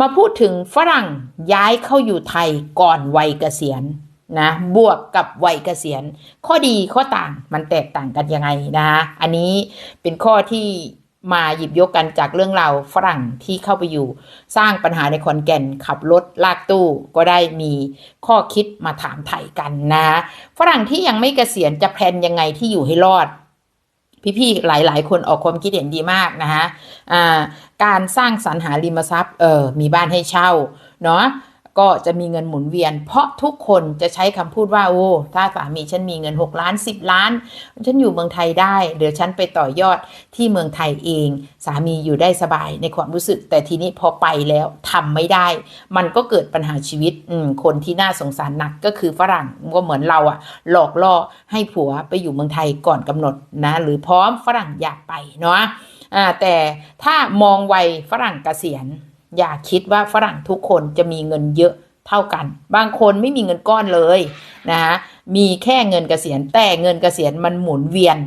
มาพูดถึงฝรั่งย้ายเข้าอยู่ไทยก่อนวัยเกษียณนะบวกกับวัยเกษียณ ข้อดีข้อต่างมันแตกต่างกันยังไงนะคะอันนี้เป็นข้อที่มาหยิบยกกันจากเรื่องราวฝรั่งที่เข้าไปอยู่ สร้างปัญหาในขอนแก่นขับรถลากตู้ก็ได้มีข้อคิดมาถามไถ่กันนะ ฝรั่งที่ยังไม่เกษียณจะแพลนยังไงที่อยู่ให้รอด พี่ๆหลายๆ คนออกความคิดเห็นดีมากนะคะะการสร้างสรรหาริมทรัพย์เออมีบ้านให้เช่าเนาะ ก็จะมีเงินหมุนเวียน เพราะทุกคนจะใช้คำพูดว่าโอ้ถ้าสามีฉันมีเงิน 6 ล้าน 10 ล้าน ฉันอยู่เมืองไทยได้ เดี๋ยวฉันไปต่อยอดที่เมืองไทยเอง สามีอยู่ได้สบายในความรู้สึก แต่ทีนี้พอไปแล้วทำไม่ได้ มันก็เกิดปัญหาชีวิตคนที่น่าสงสารหนักก็คือฝรั่งก็เหมือนเราอะหลอกล่อให้ผัวไปอยู่เมืองไทยก่อนกำหนดนะหรือพร้อมฝรั่งอยากไปเนาะแต่ถ้ามองวัยฝรั่งเกษียณ อย่าคิดว่าฝรั่งทุกคนจะมีเงินเยอะเท่ากัน บางคนไม่มีเงินก้อนเลยนะคะมีแค่เงินเกษียณแต่เงินเกษียณมันหมุนเวียน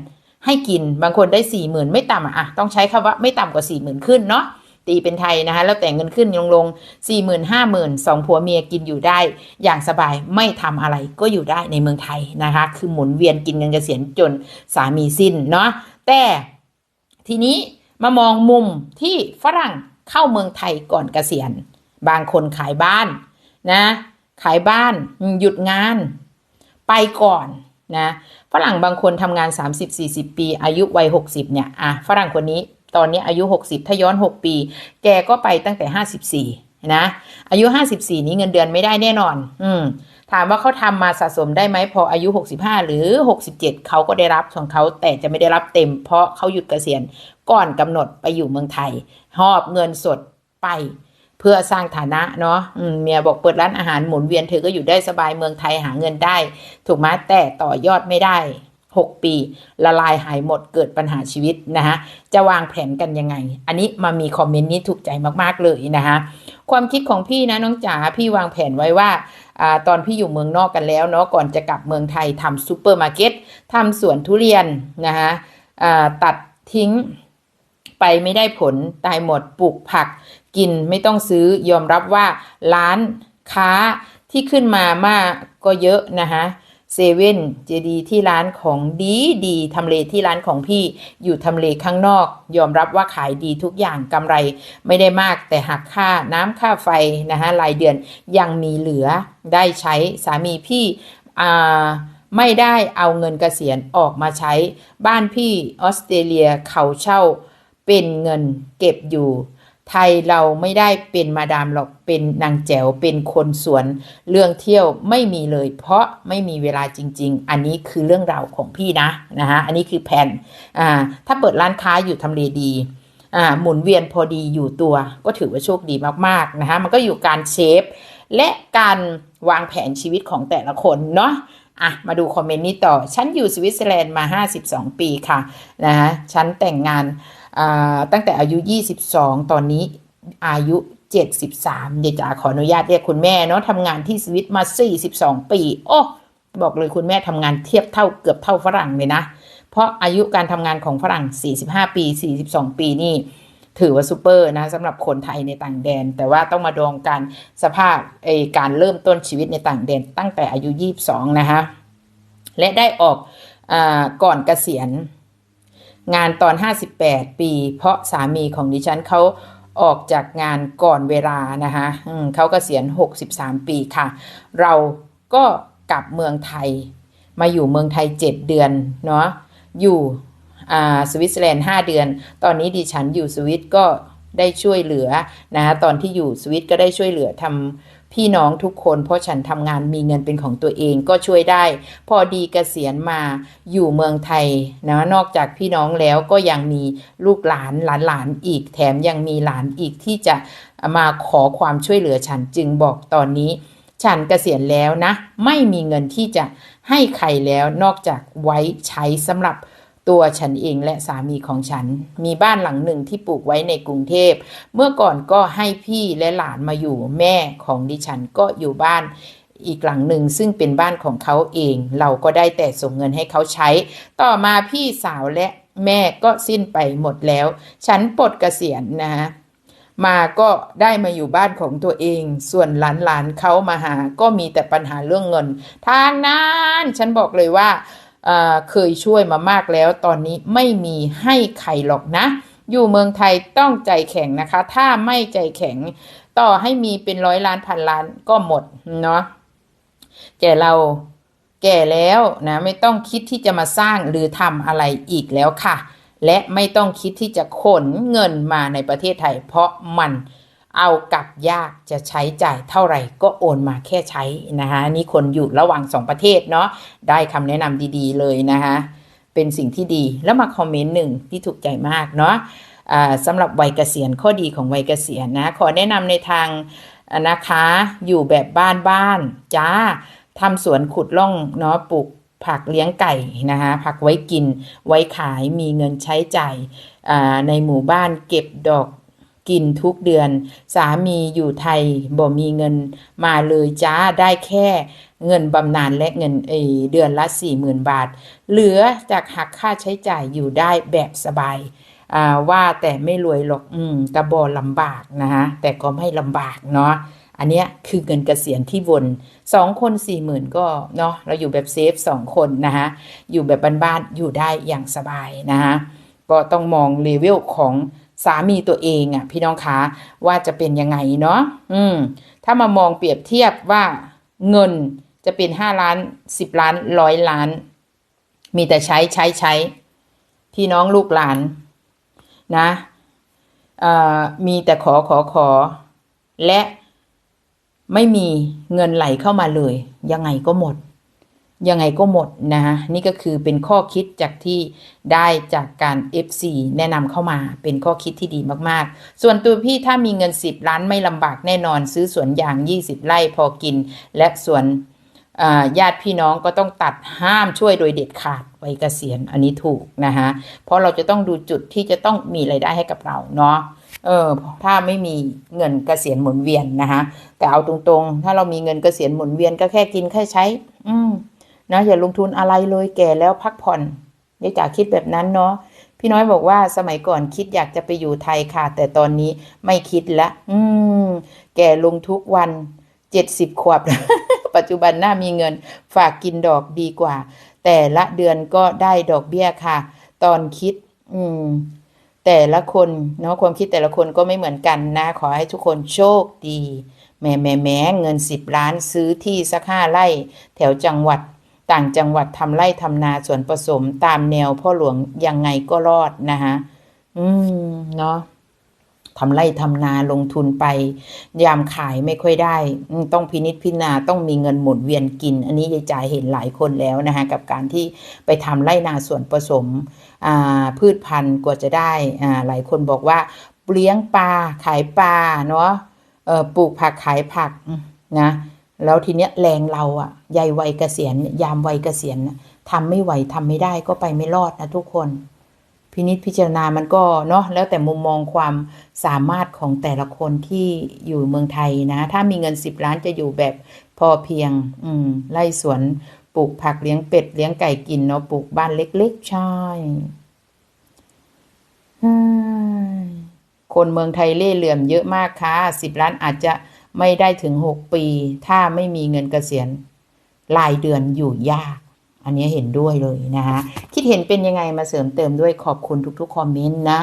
ให้กินบางคนได้สี่หมื่นไม่ต่ำอะอะต้องใช้คำว่าไม่ต่ำกว่าสี่หมื่นขึ้นเนาะตีเป็นไทยนะคะแล้วแต่เงินขึ้นลงลงสี่หมื่นห้าหมื่นสองผัวเมียกินอยู่ได้ อย่างสบายไม่ทำอะไรก็อยู่ได้ในเมืองไทยนะคะ คือหมุนเวียนกินเงินเกษียณจนสามีสิ้นเนาะแต่ทีนี้มามองมุมที่ฝรั่ง เข้าเมืองไทยก่อนเกษียณ บางคนขายบ้านนะ ขายบ้านหยุดงาน ไปก่อนนะฝรั่งบางคนทำงาน 30-40 ปี อายุวัย 60 เนี่ยอะฝรั่งคนนี้ตอนนี้อายุ 60 ถ้าย้อน 6 ปี แกก็ไปตั้งแต่ 54 นะ อายุ 54 นี้เงินเดือนไม่ได้แน่นอน อืม ถามว่าเขาทำมาสะสมได้ไหมพออายุ 65 หรือ 67 เขาก็ได้รับของเขาแต่จะไม่ได้รับเต็ม เพราะเขาหยุดเกษียณก่อนกำหนดไปอยู่เมืองไทย หอบเงินสดไป เพื่อสร้างฐานะเนาะเมียบอกเปิดร้านอาหารหมุนเวียนเธอก็อยู่ได้สบายเมืองไทยหาเงินได้ ถูกไหมแต่ต่อยอดไม่ได้ 6 ปี ละลายหายหมดเกิดปัญหาชีวิตนะคะจะวางแผนกันยังไง อันนี้มามีคอมเมนต์นี้ถูกใจมากๆเลยนะคะ ความคิดของพี่นะน้องจ๋าพี่วางแผนไว้ว่าอตอนพี่อยู่เมืองนอกกันแล้วเนาะก่อนจะกลับเมืองไทยทำซูเปอร์มาร์เก็ตทำสวนทุเรียนนะคะตัดทิ้งไปไม่ได้ผลตายหมดปลูกผักกินไม่ต้องซื้อยอมรับว่าร้านค้าที่ขึ้นมามากก็เยอะนะคะ เซเว่นเจดีที่ร้านของดีดีทำเลที่ร้านของพี่อยู่ทำเลข้างนอก ยอมรับว่าขายดีทุกอย่างกำไรไม่ได้มากแต่หักค่าน้ำค่าไฟนะคะรายเดือนยังมีเหลือได้ใช้สามีพี่อ่าไม่ได้เอาเงินเกษียณออกมาใช้ บ้านพี่ออสเตรเลียเขาเช่าเป็นเงินเก็บอยู่ ไทยเราไม่ได้เป็นมาดามหรอกเป็นนางแจ๋วเป็นคนสวนเรื่องเที่ยวไม่มีเลย เพราะไม่มีเวลาจริง ๆ อันนี้คือเรื่องราวของพี่นะนะฮะอันนี้คือแผนอ่าถ้าเปิดร้านค้าอยู่ทำเลดีอ่าหมุนเวียนพอดีอยู่ตัวก็ถือว่าโชคดีมากๆนะคะมันก็อยู่การเชฟและการวางแผนชีวิตของแต่ละคนเนาะอะมาดูคอมเมนต์นี้ต่อ ฉันอยู่สวิตเซอร์แลนด์มา 52 ปีค่ะนะฮะฉันแต่งงาน ตั้งแต่อายุ 22 ตอนนี้อายุ 73 เดี๋ยวจะขออนุญาตเรียกคุณแม่เนาะทำงานที่สวิตมา 42 ปี โอ้บอกเลยคุณแม่ทำงานเทียบเท่าเกือบเท่าฝรั่งเลยนะ เพราะอายุการทำงานของฝรั่ง 45 ปี 42 ปีนี่ถือว่าซูเปอร์นะสำหรับคนไทยในต่างแดน แต่ว่าต้องมาดองการสภาพไอการเริ่มต้นชีวิตในต่างแดนตั้งแต่อายุ 22 นะคะและได้ออกอก่อนเกษียณ งานตอน 58 ปี เพราะสามีของดิฉันเขาออกจากงานก่อนเวลานะคะเขากเกษียณ 63 ปีค่ะ เราก็กลับเมืองไทย มาอยู่เมืองไทย 7 เดือนเนาะอยู่สวิตเซอร์แลนด์ 5 เดือน ตอนนี้ดิฉันอยู่สวิตก็ ได้ช่วยเหลือนะคะตอนที่อยู่สวิตก็ได้ช่วยเหลือทำพี่น้องทุกคนเพราะฉันทำงานมีเงินเป็นของตัวเองก็ช่วยได้ พอดีเกษียณมาอยู่เมืองไทยนะนอกจากพี่น้องแล้วก็ยังมีลูกหลานหลานหลานอีก แถมยังมีหลานอีกที่จะมาขอความช่วยเหลือฉันจึงบอกตอนนี้ ฉันเกษียณแล้วนะ ไม่มีเงินที่จะให้ใครแล้วนอกจากไว้ใช้สำหรับ ตัวฉันเองและสามีของฉัน มีบ้านหลังหนึ่งที่ปลูกไว้ในกรุงเทพ เมื่อก่อนก็ให้พี่และหลานมาอยู่แม่ของดิฉันก็อยู่บ้านอีกหลังหนึ่งซึ่งเป็นบ้านของเขาเอง เราก็ได้แต่ส่งเงินให้เขาใช้ ต่อมาพี่สาวและแม่ก็สิ้นไปหมดแล้ว ฉันปลดเกษียณนะฮะมาก็ได้มาอยู่บ้านของตัวเอง ส่วนหลานๆเขามาหา ก็มีแต่ปัญหาเรื่องเงิน ทางนั้น ฉันบอกเลยว่า เคยช่วยมามากแล้ว ตอนนี้ไม่มีให้ใครหรอกนะ อยู่เมืองไทยต้องใจแข็งนะคะ ถ้าไม่ใจแข็ง ต่อให้มีเป็นร้อยล้านพันล้านก็หมดเนาะแต่เราแก่แล้วนะไม่ต้องคิดที่จะมาสร้างหรือทำอะไรอีกแล้วค่ะ และไม่ต้องคิดที่จะขนเงินมาในประเทศไทย เพราะมัน เอากลับยากจะใช้จ่ายเท่าไหร่ก็โอนมาแค่ใช้นะคะนี่คนอยู่ระหว่างสองประเทศเนาะได้คำแนะนำดีๆเลยนะคะเป็นสิ่งที่ดีแล้วมาคอมเมนต์หนึ่งที่ถูกใจมากเนาะสำหรับวัยเกษียณข้อดีของวัยเกษียณนะขอแนะนำในทางนะคะอยู่แบบบ้านบ้านๆจ้าทำสวนขุดร่องเนาะปลูกผักเลี้ยงไก่นะคะผักไว้กินไว้ขายมีเงินใช้จ่ายในหมู่บ้านเก็บดอก กินทุกเดือน สามีอยู่ไทยบ่มีเงินมาเลยจ้าได้แค่เงินบำนาญและเงินเอเดือนละ40,000บาท เหลือจากหักค่าใช้จ่ายอยู่ได้แบบสบายว่าแต่ไม่รวยหรอกอืมกระบอลำบากนะฮะแต่ก็ไม่ลำบากเนาะอันเนี้ยคือเงินเกษียณที่วนสองคนสี่หมื่นก็เนาะเราอยู่แบบเซฟสองคนนะฮะอยู่แบบบ้านๆอยู่ได้อย่างสบายนะฮะก็ต้องมองเลเวลของ สามีตัวเองอะพี่น้องคะว่าจะเป็นยังไงเนาะอืมถ้ามามองเปรียบเทียบว่าเงินจะเป็นห้าล้านสิบล้านร้อยล้าน มีแต่ใช้ใช้ใช้พี่น้องลูกหลานนะเอ่อมีแต่ขอขอขอ และไม่มีเงินไหลเข้ามาเลย ยังไงก็หมด ยังไงก็หมดนะฮะนี่ก็คือเป็นข้อคิดจากที่ได้จากการ FC แนะนำเข้ามาเป็นข้อคิดที่ดีมากๆ ส่วนตัวพี่ถ้ามีเงิน 10 ล้านไม่ลำบากแน่นอน ซื้อสวนยาง 20 ไร่พอกิน และสวนญาติพี่น้องก็ต้องตัดห้ามช่วยโดยเด็ดขาดวัยเกษียณอันนี้ถูกนะฮะเพราะเราจะต้องดูจุดที่จะต้องมีรายได้ให้กับเราเนาะเออถ้าไม่มีเงินเกษียณหมุนเวียนนะคะแต่เอาตรงๆ ถ้าเรามีเงินเกษียณหมุนเวียนก็แค่กินแค่ใช้ อืม นะอย่าลงทุนอะไรเลยแก่แล้วพักผ่อนยายจ๋าคิดแบบนั้นเนาะพี่น้อยบอกว่าสมัยก่อนคิดอยากจะไปอยู่ไทยค่ะ แต่ตอนนี้ไม่คิดละ อืม แก่ลงทุกวันเจ็ดสิบขวบ ปัจจุบันน่ามีเงินฝากกินดอกดีกว่า แต่ละเดือนก็ได้ดอกเบี้ยค่ะ ตอนคิด อืม แต่ละคนเนาะความคิดแต่ละคนก็ไม่เหมือนกันนะ ขอให้ทุกคนโชคดีแหม่แหม่แหม่เงินสิบล้านซื้อที่สักห้าไร่ แถวจังหวัด ต่างจังหวัดทำไร่ทำนาสวนผสมตามแนวพ่อหลวงยังไงก็รอดนะคะอืมเนาะทำไร่ทำนาลงทุนไป ยามขายไม่ค่อยได้ ต้องพินิจพิจารณาต้องมีเงินหมุนเวียนกิน อันนี้ยายจ่ายเห็นหลายคนแล้วนะคะกับการที่ไปทำไร่นาส่วนผสมพืชพันธุ์กว่าจะได้อ่าหลายคนบอกว่าเลี้ยงปลาขายปลาเนาะปลูกผักขายผักนะ แล้วทีเนี้ยแรงเราอะยายวัยเกษียณยามวัยเกษียณน่ะทำไม่ไหวทำไม่ได้ก็ไปไม่รอดนะทุกคน พินิจพิจารณามันก็เนาะแล้วแต่มุมมองความสามารถของแต่ละคนที่อยู่เมืองไทยนะ ถ้ามีเงินสิบล้านจะอยู่แบบพอเพียง อืมไล่สวนปลูกผักเลี้ยงเป็ดเลี้ยงไก่กินเนาะปลูกบ้านเล็กๆใช่คนเมืองไทยเล่เหลื่อมเยอะมากค่ะสิบล้านอาจจะ ไม่ได้ถึงหกปี ถ้าไม่มีเงินเกษียณรายเดือนอยู่ยาก อันนี้เห็นด้วยเลยนะคะคิดเห็นเป็นยังไงมาเสริมเติมด้วยขอบคุณทุกๆคอมเมนต์นะ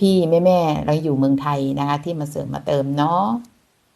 พี่ๆแม่ๆเราอยู่เมืองไทยนะคะที่มาเสริมมาเติมเนาะ